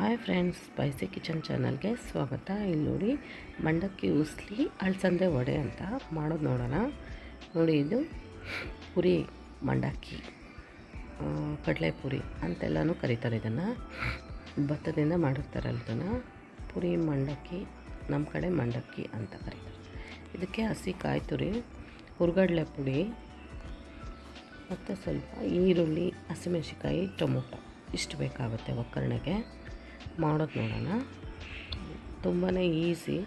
Hi friends spicy kitchen ಚಾನಲ್ಗೆ ಸ್ವಾಗತ. ಇಲ್ಲಿ ನೋಡಿ ಮಂಡಕ್ಕಿ ಉಸ್ಲಿ, ಅಳಸಂದೆ ವಡೆ ಅಂತ ಮಾಡೋದು ನೋಡೋಣ. ನೋಡಿ ಇದು ಪುರಿ ಮಂಡಕ್ಕಿ ಕಡಲೆ ಪುರಿ ಅಂತೆಲ್ಲನೂ ಕರೀತಾರೆ ಇದನ್ನು. ಭತ್ತದಿಂದ ಮಾಡಿರ್ತಾರಲ್ಲ ಇದನ್ನು. ಪುರಿ ಮಂಡಕ್ಕಿ ನಮ್ಮ ಕಡೆ ಮಂಡಕ್ಕಿ ಅಂತ ಕರೀತಾರೆ. ಇದಕ್ಕೆ ಹಸಿ ಕಾಯಿ ತುರಿ ಹುರ್ಗಡ್ಲೆ ಪುಡಿ, ಮತ್ತು ಸ್ವಲ್ಪ ಈರುಳ್ಳಿ ಹಸಿಮೆಣ್ಸಿಕಾಯಿ ಟೊಮೊಟೊ ಇಷ್ಟು ಬೇಕಾಗುತ್ತೆ ಒಗ್ಗರಣೆಗೆ. ಮಾಡೋದು ನೋಡೋಣ. ತುಂಬಾ ಈಸಿ.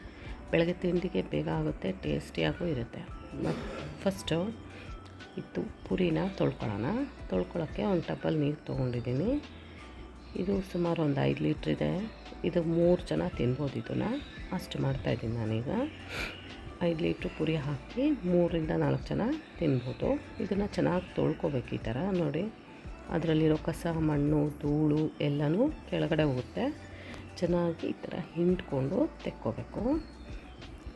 ಬೆಳಗ್ಗೆ ತಿಂಡಿಗೆ ಬೇಗ ಆಗುತ್ತೆ, ಟೇಸ್ಟಿಯಾಗೂ ಇರುತ್ತೆ. ಮತ್ತು ಫಸ್ಟು ಇದು ಪುರಿನ ತೊಳ್ಕೊಳ್ಳೋಣ. ತೊಳ್ಕೊಳ್ಳೋಕ್ಕೆ ಒಂದು ಟಪ್ಪಲ್ಲಿ ನೀರು ತೊಗೊಂಡಿದ್ದೀನಿ. ಇದು ಸುಮಾರು ಒಂದು ಐದು ಲೀಟ್ರ್ ಇದೆ. ಇದು ಮೂರು ಜನ ತಿನ್ಬೋದು ಇದನ್ನು. ಅಷ್ಟು ಮಾಡ್ತಾಯಿದ್ದೀನಿ ನಾನೀಗ. ಐದು ಲೀಟ್ರ್ ಪುರಿ ಹಾಕಿ ಮೂರರಿಂದ ನಾಲ್ಕು ಜನ ತಿನ್ಬೋದು. ಇದನ್ನು ಚೆನ್ನಾಗಿ ತೊಳ್ಕೊಬೇಕು ಈ ಥರ. ನೋಡಿ ಅದರಲ್ಲಿರೋ ಕಸ, ಮಣ್ಣು, ಧೂಳು ಎಲ್ಲನೂ ಕೆಳಗಡೆ ಹೋಗುತ್ತೆ. ಚೆನ್ನಾಗಿ ಈ ಥರ ಹಿಂಡ್ಕೊಂಡು ತೆಕ್ಕೋಬೇಕು.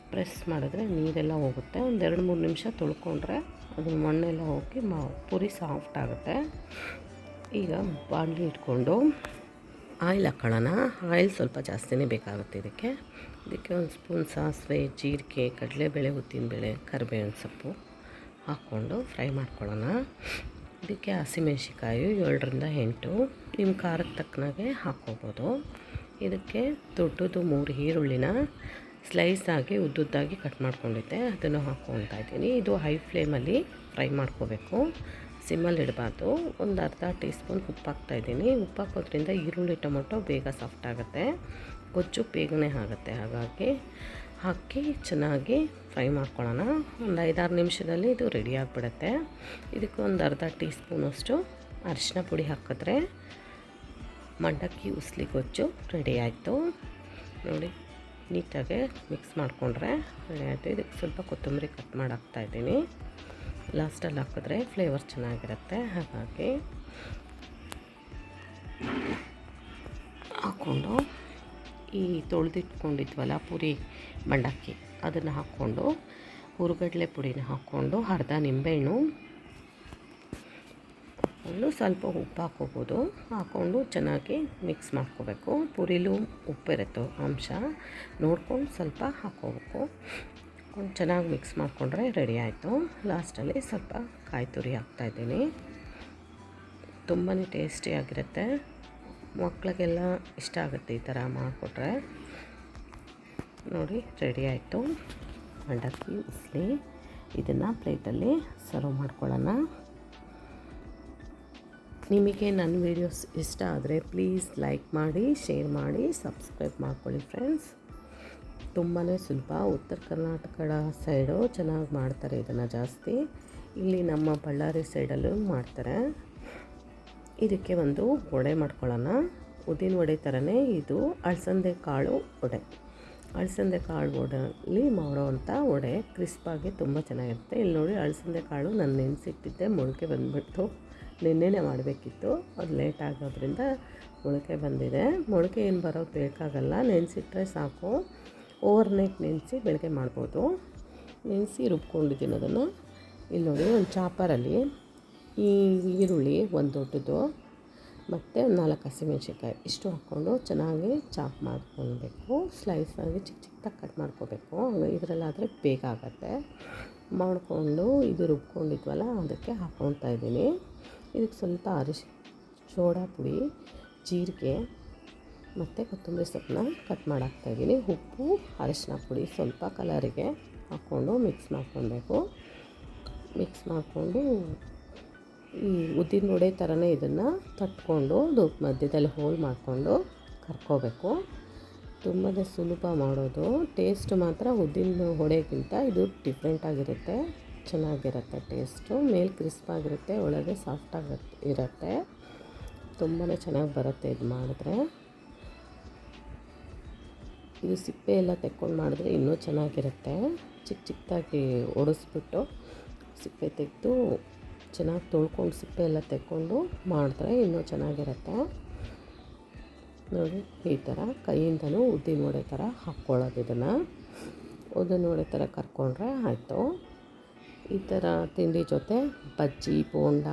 ಪ್ರೆಸ್ ಮಾಡಿದ್ರೆ ನೀರೆಲ್ಲ ಹೋಗುತ್ತೆ. ಒಂದು ಎರಡು ಮೂರು ನಿಮಿಷ ತೊಳ್ಕೊಂಡ್ರೆ ಅದು ಮಣ್ಣೆಲ್ಲ ಹೋಗಿ ಮಾ, ಪುರಿ ಸಾಫ್ಟ್ ಆಗುತ್ತೆ. ಈಗ ಬಾಣಲಿ ಇಟ್ಕೊಂಡು ಆಯಿಲ್ ಹಾಕ್ಕೊಳ್ಳೋಣ ಆಯಿಲ್ ಸ್ವಲ್ಪ ಜಾಸ್ತಿನೇ ಬೇಕಾಗುತ್ತೆ ಇದಕ್ಕೆ. ಇದಕ್ಕೆ ಒಂದು ಸ್ಪೂನ್ ಸಾಸಿವೆ, ಜೀರಿಗೆ, ಕಡಲೆಬೇಳೆ, ಉದ್ದಿನಬೇಳೆ, ಕರಿಬೇವಿನ ಸೊಪ್ಪು ಹಾಕ್ಕೊಂಡು ಫ್ರೈ ಮಾಡ್ಕೊಳ್ಳೋಣ. ಇದಕ್ಕೆ ಹಸಿಮೆಣ್ಸಿಕಾಯಿ ಏಳರಿಂದ ಎಂಟು. ನಿಮ್ಮ ಖಾರಕ್ಕೆ ತಕ್ಕನಾಗೆ ಹಾಕ್ಕೋಬೋದು. ಇದಕ್ಕೆ ದೊಡ್ಡದು ಮೂರು ಈರುಳ್ಳಿನ ಸ್ಲೈಸ್ ಆಗಿ ಉದ್ದುದ್ದಾಗಿ ಕಟ್ ಮಾಡ್ಕೊಂಡಿದ್ದೆ. ಅದನ್ನು ಹಾಕ್ಕೊತಾ ಇದ್ದೀನಿ. ಇದು ಹೈ ಫ್ಲೇಮಲ್ಲಿ ಫ್ರೈ ಮಾಡ್ಕೋಬೇಕು. ಸಿಮ್ಮಲ್ಲಿ ಇಡಬಾರ್ದು. ಒಂದು ಅರ್ಧ ಟೀ ಸ್ಪೂನ್ ಉಪ್ಪು ಹಾಕ್ತಾಯಿದ್ದೀನಿ ಉಪ್ಪು ಹಾಕೋದ್ರಿಂದ ಈರುಳ್ಳಿ ಟೊಮೊಟೊ ಬೇಗ ಸಾಫ್ಟ್ ಆಗುತ್ತೆ. ಗೊಜ್ಜು ಬೇಗನೆ ಆಗುತ್ತೆ. ಹಾಗಾಗಿ ಹಾಕಿ ಚೆನ್ನಾಗಿ ಫ್ರೈ ಮಾಡ್ಕೊಳ್ಳೋಣ. ಒಂದು ಐದಾರು ನಿಮಿಷದಲ್ಲಿ ಇದು ರೆಡಿ ಆಗಿಬಿಡುತ್ತೆ. ಇದಕ್ಕೆ ಒಂದು ಅರ್ಧ ಟೀ ಸ್ಪೂನಷ್ಟು ಅರಿಶಿನ ಪುಡಿ ಹಾಕಿದ್ರೆ ಮಂಡಕ್ಕಿ ಉಸ್ಲಿ ಗೊಜ್ಜು ರೆಡಿ ಆಯಿತು. ನೋಡಿ, ನೀಟಾಗೆ ಮಿಕ್ಸ್ ಮಾಡಿಕೊಂಡ್ರೆ ರೆಡಿ ಆಯಿತು. ಇದಕ್ಕೆ ಸ್ವಲ್ಪ ಕೊತ್ತಂಬರಿ ಕಟ್ ಮಾಡಿ ಹಾಕ್ತಾಯಿದ್ದೀನಿ ಲಾಸ್ಟಲ್ಲಿ ಹಾಕಿದ್ರೆ ಫ್ಲೇವರ್ ಚೆನ್ನಾಗಿರುತ್ತೆ. ಹಾಗಾಗಿ ಹಾಕ್ಕೊಂಡು ಈ ತೊಳೆದಿಟ್ಕೊಂಡಿದ್ವಲ್ಲ ಪುರಿ ಮಂಡಕ್ಕಿ, ಅದನ್ನು ಹಾಕ್ಕೊಂಡು, ಹುರುಗಡಲೆ ಪುಡಿನ ಹಾಕ್ಕೊಂಡು ಅರ್ಧ ನಿಂಬೆಹಣ್ಣು ಹಾಕ್ಕೊಂಡು ಸ್ವಲ್ಪ ಉಪ್ಪು ಹಾಕ್ಕೋಬೋದು. ಹಾಕ್ಕೊಂಡು ಚೆನ್ನಾಗಿ ಮಿಕ್ಸ್ ಮಾಡ್ಕೋಬೇಕು. ಪುರಿಲೂ ಉಪ್ಪಿರುತ್ತೆ ಅಂಶ. ನೋಡ್ಕೊಂಡು ಸ್ವಲ್ಪ ಹಾಕ್ಕೋಬೇಕು. ಚೆನ್ನಾಗಿ ಮಿಕ್ಸ್ ಮಾಡಿಕೊಂಡ್ರೆ ರೆಡಿ ಆಯಿತು. ಲಾಸ್ಟಲ್ಲಿ ಸ್ವಲ್ಪ ಕಾಯಿ ತುರಿ ಹಾಕ್ತಾಯಿದ್ದೀನಿ ತುಂಬಾ ಟೇಸ್ಟಿಯಾಗಿರುತ್ತೆ ಮಕ್ಕಳಿಗೆಲ್ಲ ಇಷ್ಟ ಆಗುತ್ತೆ ಈ ಥರ ಮಾಡಿಕೊಟ್ರೆ. ನೋಡಿ ರೆಡಿ ಆಯಿತು. ಮಂಡಕ್ಕಿ ಉಸ್ಲಿ. ಇದನ್ನು ಪ್ಲೇಟಲ್ಲಿ ಸರ್ವ್ ಮಾಡ್ಕೊಳ್ಳೋಣ. ನಿಮಗೆ ನನ್ನ ವೀಡಿಯೋಸ್ ಇಷ್ಟ ಆದರೆ ಪ್ಲೀಸ್ ಲೈಕ್ ಮಾಡಿ ಶೇರ್ ಮಾಡಿ ಸಬ್ಸ್ಕ್ರೈಬ್ ಮಾಡ್ಕೊಳ್ಳಿ ಫ್ರೆಂಡ್ಸ್ ತುಂಬಾ ಸುಲಭ. ಉತ್ತರ ಕರ್ನಾಟಕದ ಸೈಡು ಚೆನ್ನಾಗಿ ಮಾಡ್ತಾರೆ ಇದನ್ನು ಜಾಸ್ತಿ. ಇಲ್ಲಿ ನಮ್ಮ ಬಳ್ಳಾರಿ ಸೈಡಲ್ಲೂ ಮಾಡ್ತಾರೆ. ಇದಕ್ಕೆ ಒಂದು ವಡೆ ಮಾಡ್ಕೊಳ್ಳೋಣ. ಉದ್ದಿನ ವಡೆ ಥರನೇ ಇದು ಅಳಸಂದೆ ಕಾಳು ವಡೆ. ಅಳಸಂದೆ ಕಾಳು ವಡೆಯಲ್ಲಿ ಮಾಡೋವಂಥ ವಡೆ ಕ್ರಿಸ್ಪಾಗಿ ತುಂಬ ಚೆನ್ನಾಗಿರುತ್ತೆ. ಇಲ್ಲಿ ನೋಡಿ ಅಳಸಂದೆ ಕಾಳು ನಾನು ನೆನೆಸಿಟ್ಟಿದ್ದೆ, ಮೊಳಕೆ ಬಂದುಬಿಟ್ಟು ನಿನ್ನೆನೇ ಮಾಡಬೇಕಿತ್ತು. ಅದು ಲೇಟ್ ಆಗೋದ್ರಿಂದ ಮೊಳಕೆ ಬಂದಿದೆ. ಮೊಳಕೆ ಏನು ಬರೋದು ಬೇಕಾಗಲ್ಲ, ನೆನೆಸಿಟ್ರೆ ಸಾಕು. ಓವರ್ ನೈಟ್ ನೆನೆಸಿ ಬೆಳಗ್ಗೆ ಮಾಡ್ಬೋದು. ನೆನೆಸಿ ರುಬ್ಕೊಂಡಿದ್ದೀನಿ ಅದನ್ನು. ಇಲ್ಲಿ ನೋಡಿ ಒಂದು ಚಾಪರಲ್ಲಿ ಈ ಈರುಳ್ಳಿ ಒಂದು ದೊಡ್ಡದು, ಮತ್ತು ನಾಲ್ಕು ಹಸಿಮೆಣ್ಸಿನ್ಕಾಯಿ ಇಷ್ಟು ಹಾಕ್ಕೊಂಡು ಚೆನ್ನಾಗಿ ಚಾಪ್ ಮಾಡ್ಕೊಳ್ಬೇಕು. ಆಗಿ ಚಿಕ್ಕ ಚಿಕ್ಕದಾಗಿ ಕಟ್ ಮಾಡ್ಕೋಬೇಕು ಇದರಲ್ಲಾದರೆ ಬೇಗ ಆಗುತ್ತೆ. ಮಾಡಿಕೊಂಡು ಇದು ರುಬ್ಕೊಂಡಿದ್ವಲ್ಲ, ಅದಕ್ಕೆ ಹಾಕ್ಕೊಳ್ತಾ ಇದ್ದೀನಿ. ಇದಕ್ಕೆ ಸ್ವಲ್ಪ ಅರಿಶಿ, ಸೋಡಾ ಪುಡಿ, ಜೀರಿಗೆ, ಮತ್ತು ಕೊತ್ತಂಬರಿ ಸೊಪ್ಪನ್ನ ಕಟ್ ಮಾಡಾಕ್ತಾಯಿದ್ದೀನಿ ಉಪ್ಪು, ಅರಿಶಿನ ಪುಡಿ ಸ್ವಲ್ಪ ಕಲರಿಗೆ ಹಾಕ್ಕೊಂಡು ಮಿಕ್ಸ್ ಮಾಡ್ಕೊಳ್ಬೇಕು. ಮಿಕ್ಸ್ ಮಾಡಿಕೊಂಡು ಉದ್ದಿನ ವಡೆ ಥರನೇ ಇದನ್ನು ತಟ್ಕೊಂಡು ಮಧ್ಯದಲ್ಲಿ ಹೋಲ್ ಮಾಡಿಕೊಂಡು ಕರ್ಕೋಬೇಕು. ತುಂಬಾ ಸುಲಭ ಮಾಡೋದು. ಟೇಸ್ಟ್ ಮಾತ್ರ ಉದ್ದಿನ ವಡೆಗಿಂತ ಇದು ಡಿಫ್ರೆಂಟಾಗಿರುತ್ತೆ ಚೆನ್ನಾಗಿರುತ್ತೆ ಟೇಸ್ಟು ಮೇಲೆ ಕ್ರಿಸ್ಪಾಗಿರುತ್ತೆ ಒಳಗೆ ಸಾಫ್ಟಾಗಿ ಇರುತ್ತೆ ತುಂಬಾ ಚೆನ್ನಾಗಿ ಬರುತ್ತೆ ಇದು ಮಾಡಿದ್ರೆ. ಇದು ಸಿಪ್ಪೆ ಎಲ್ಲ ತೆಕ್ಕೊಂಡು ಮಾಡಿದ್ರೆ ಇನ್ನೂ ಚೆನ್ನಾಗಿರುತ್ತೆ. ಚಿಕ್ಕ ಚಿಕ್ಕದಾಗಿ ಒಡಿಸ್ಬಿಟ್ಟು ಸಿಪ್ಪೆ ತೆಗೆದು ಚೆನ್ನಾಗಿ ತೊಳ್ಕೊಂಡು ಸಿಪ್ಪೆ ಎಲ್ಲ ತೆಕ್ಕೊಂಡು ಮಾಡಿದ್ರೆ ಇನ್ನೂ ಚೆನ್ನಾಗಿರುತ್ತೆ. ನೋಡಿ, ಈ ಥರ ಕೈಯಿಂದನೂ ಉದ್ದಿನ ವಡೆ ಥರ ಹಾಕ್ಕೊಳ್ಳೋದು ಇದನ್ನು. ಉದ್ದಿನ ವಡೆ ಥರ ಕರ್ಕೊಂಡ್ರೆ ಆಯಿತು. ಈ ಥರ ತಿಂಡಿ ಜೊತೆ ಬಜ್ಜಿ, ಬೋಂಡ,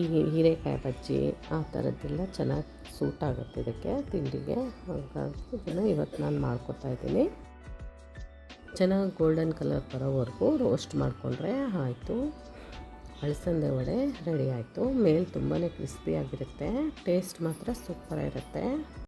ಈ ಹೀರೆಕಾಯಿ ಬಜ್ಜಿ ಆ ಥರದ್ದೆಲ್ಲ ಚೆನ್ನಾಗಿ ಸೂಟ್ ಆಗುತ್ತೆ ಇದಕ್ಕೆ ತಿಂಡಿಗೆ. ಹಾಗಾಗಿ ಇದನ್ನು ಇವತ್ತು ನಾನು ಮಾಡ್ಕೊತಾ ಇದ್ದೀನಿ. ಚೆನ್ನಾಗಿ ಗೋಲ್ಡನ್ ಕಲರ್ ಬರೋವರೆಗೂ ರೋಸ್ಟ್ ಮಾಡಿಕೊಂಡ್ರೆ ಆಯಿತು. ಅಳಸಂದೆ ವಡೆ ರೆಡಿ ಆಯಿತು. ಮೇಲೆ ತುಂಬಾ ಕ್ರಿಸ್ಪಿಯಾಗಿರುತ್ತೆ ಟೇಸ್ಟ್ ಮಾತ್ರ ಸೂಪರಾಗಿರುತ್ತೆ